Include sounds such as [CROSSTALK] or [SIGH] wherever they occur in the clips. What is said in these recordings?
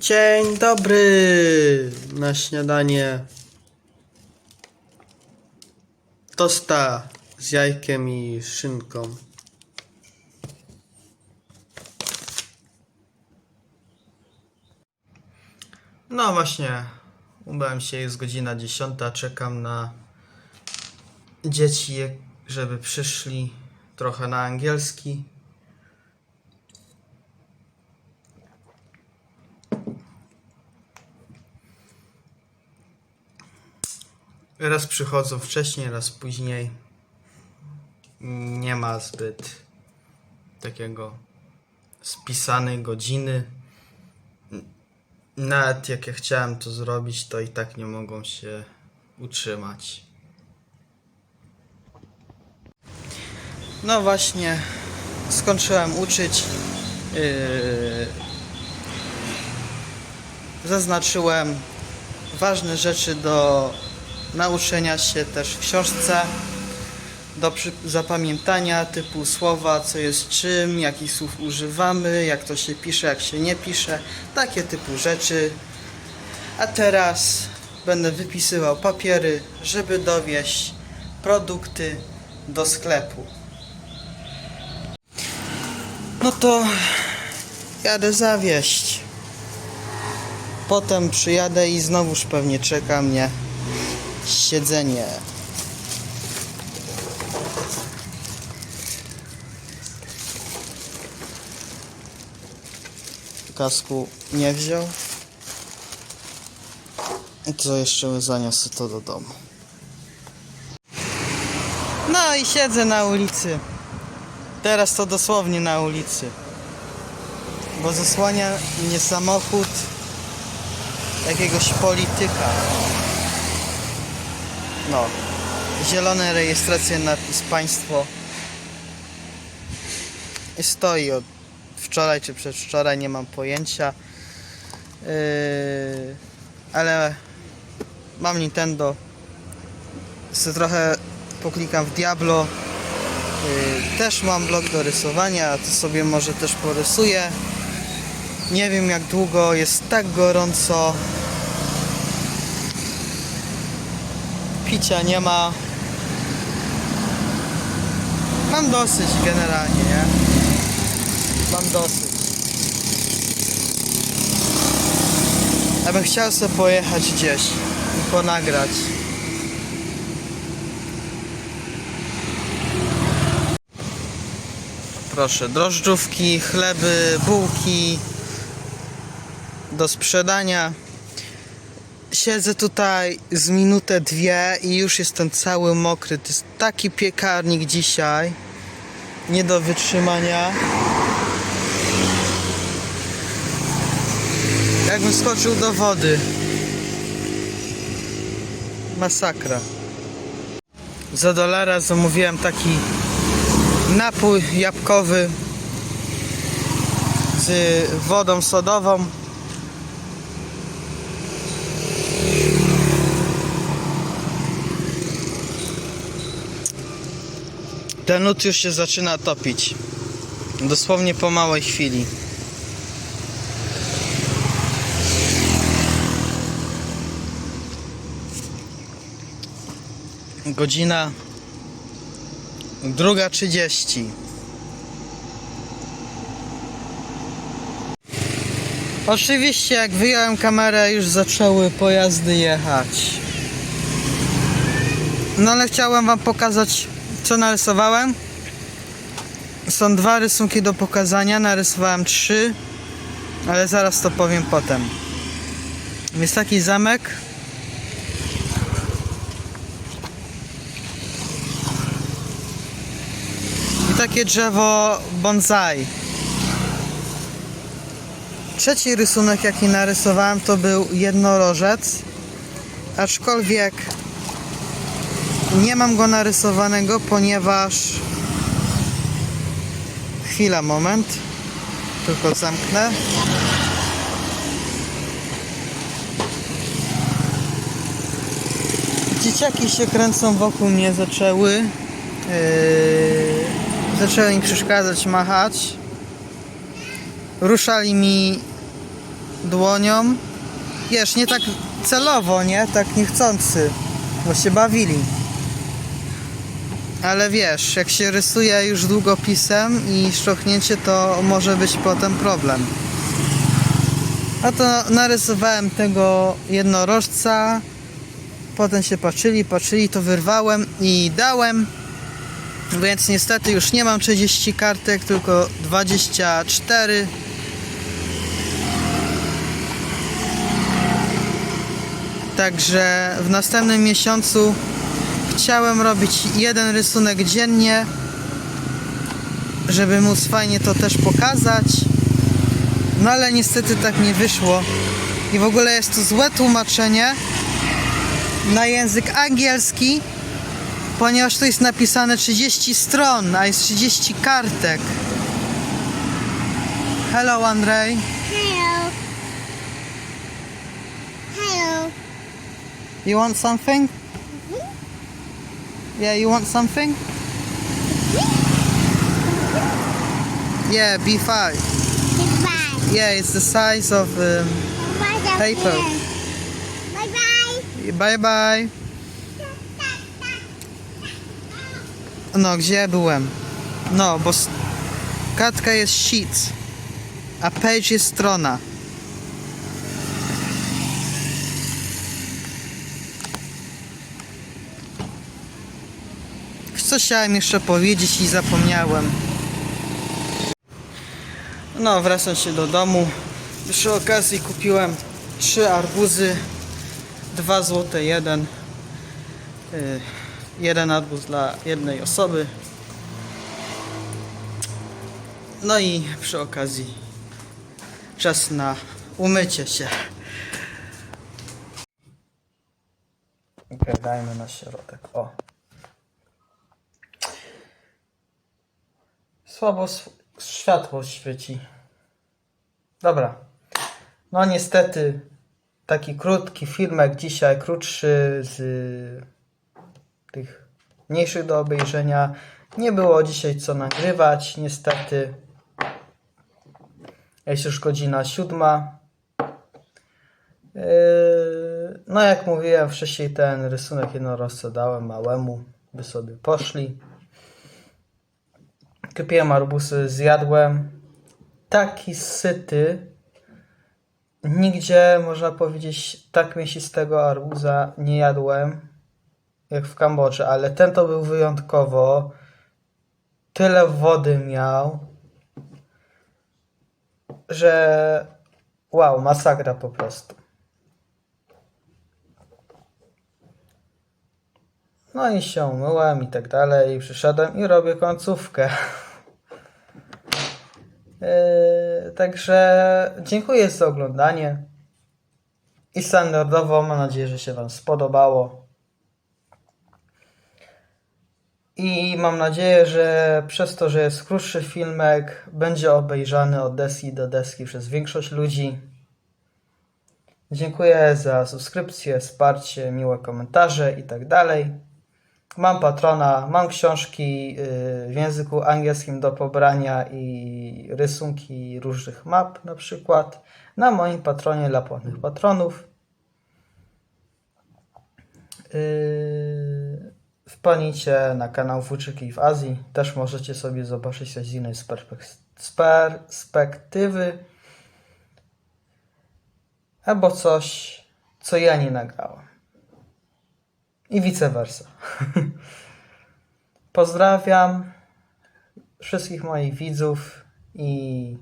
Dzień dobry na śniadanie. Tosta z jajkiem i szynką. No właśnie, ubrałem się, jest godzina 10, czekam na dzieci, żeby przyszli trochę na angielski. Raz przychodzą wcześniej, raz później. Nie ma zbyt takiego spisanej godziny. Nawet jak ja chciałem to zrobić, to i tak nie mogą się utrzymać. No właśnie, skończyłem uczyć. Yy, zaznaczyłem ważne rzeczy do nauczenia się też w książce, do zapamiętania typu słowa, co jest czym, jakich słów używamy, jak to się pisze, jak się nie pisze, takie typu rzeczy. A teraz będę wypisywał papiery, żeby dowieść produkty do sklepu. No to jadę zawieść. Potem przyjadę i znowuż pewnie czeka mnie siedzenie. Kasku nie wziął. I Co jeszcze zaniosę to do domu. No i siedzę na ulicy. Teraz to dosłownie na ulicy. Bo zasłania mnie samochód jakiegoś polityka. No. Zielone rejestracje napis państwo. I stoi od wczoraj czy przedwczoraj, nie mam pojęcia. Yy, ale mam Nintendo. Se trochę poklikam w Diablo. Yy, też mam blok do rysowania, to sobie może też porysuję. Nie wiem jak długo, jest tak gorąco. Picia nie ma. Mam dosyć generalnie, nie? Mam dosyć. Ja bym chciał sobie pojechać gdzieś i ponagrać. Proszę, drożdżówki, chleby, bułki do sprzedania. Siedzę tutaj z minutę, dwie i już jestem cały mokry. To jest taki piekarnik dzisiaj. Nie do wytrzymania. Jakbym skoczył do wody. Masakra. Za dolara zamówiłem taki napój jabłkowy z wodą sodową. Ten lód już się zaczyna topić. Dosłownie po małej chwili. Godzina druga trzydzieści. Oczywiście jak wyjąłem kamerę już zaczęły pojazdy jechać. No ale chciałem wam pokazać co narysowałem. Są dwa rysunki do pokazania, narysowałem trzy, ale zaraz to powiem potem. Jest taki zamek. I takie drzewo bonsai. Trzeci rysunek jaki narysowałem to był jednorożec. Aczkolwiek nie mam go narysowanego, ponieważ chwila, moment. Tylko zamknę. Dzieciaki się kręcą wokół mnie zaczęły. Yy, zaczęły mi przeszkadzać, machać. Ruszali mi dłonią. Wiesz, nie tak celowo, nie? Tak niechcący, bo się bawili. Ale wiesz, jak się rysuje już długopisem i szczochnięcie, to może być potem problem. A to narysowałem tego jednorożca. Potem się patrzyli, patrzyli, to wyrwałem i dałem. Więc niestety już nie mam 30 kartek, tylko 24. Także w następnym miesiącu chciałem robić jeden rysunek dziennie, żeby móc fajnie to też pokazać. No ale niestety tak nie wyszło. I w ogóle jest to złe tłumaczenie na język angielski, ponieważ tu jest napisane 30 stron, a jest 30 kartek. Hello Andrzej. Hello. Hello. You want something? Yeah, you want something? Yeah, B5. Goodbye. Yeah, it's the size of. Um, Paper. Bye bye. bye bye. No, gdzie ja byłem? No, bo kartka jest sheet, a page jest strona. Co chciałem jeszcze powiedzieć i zapomniałem. No, wracam się do domu. Przy okazji kupiłem trzy arbuzy. Dwa złote jeden. Y, jeden arbuz dla jednej osoby. No i przy okazji czas na umycie się. Okay, dajmy na środek. O. Słabo światło świeci. Dobra. No niestety taki krótki filmek dzisiaj, krótszy z tych mniejszych do obejrzenia. Nie było dzisiaj co nagrywać, niestety. Jest już godzina siódma. Yy, No jak mówiłem wcześniej, ten rysunek jednorożca dałem małemu, by sobie poszli. Kupiłem arbusy, zjadłem. Taki syty. Nigdzie, można powiedzieć, tak mięsistego arbuza nie jadłem jak w Kambodży, ale ten to był wyjątkowo. Tyle wody miał, że wow, masakra po prostu. No i się umyłem i tak dalej, i przyszedłem i robię końcówkę. [LAUGHS] Yy, także dziękuję za oglądanie. I standardowo mam nadzieję, że się Wam spodobało. I mam nadzieję, że przez to, że jest krótszy filmek, będzie obejrzany od deski do deski przez większość ludzi. Dziękuję za subskrypcję, wsparcie, miłe komentarze i tak. Mam patrona, mam książki yy, w języku angielskim do pobrania i rysunki różnych map na przykład na moim patronie dla płatnych patronów. Yy, Wpadnijcie na kanał Włóczyki w Azji. Też możecie sobie zobaczyć coś z innej perspektywy. Albo coś, co ja nie nagrałem. I vice versa. [LAUGHS] Pozdrawiam wszystkich moich widzów i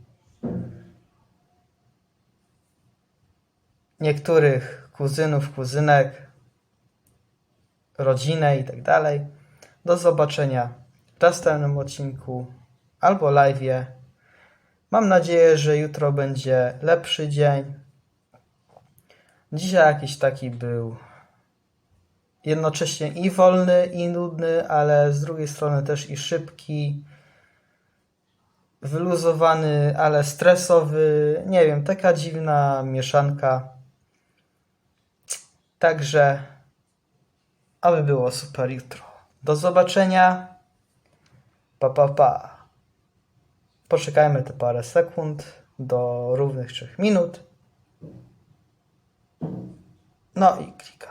niektórych kuzynów, kuzynek, rodzinę i tak dalej. Do zobaczenia w następnym odcinku albo live'ie. Mam nadzieję, że jutro będzie lepszy dzień. Dzisiaj jakiś taki był jednocześnie i wolny, i nudny, ale z drugiej strony też i szybki, wyluzowany, ale stresowy. Nie wiem, taka dziwna mieszanka. Także, aby było super jutro. Do zobaczenia. Pa, pa, pa. Poczekajmy te parę sekund do równych 3 minut. No i klikam.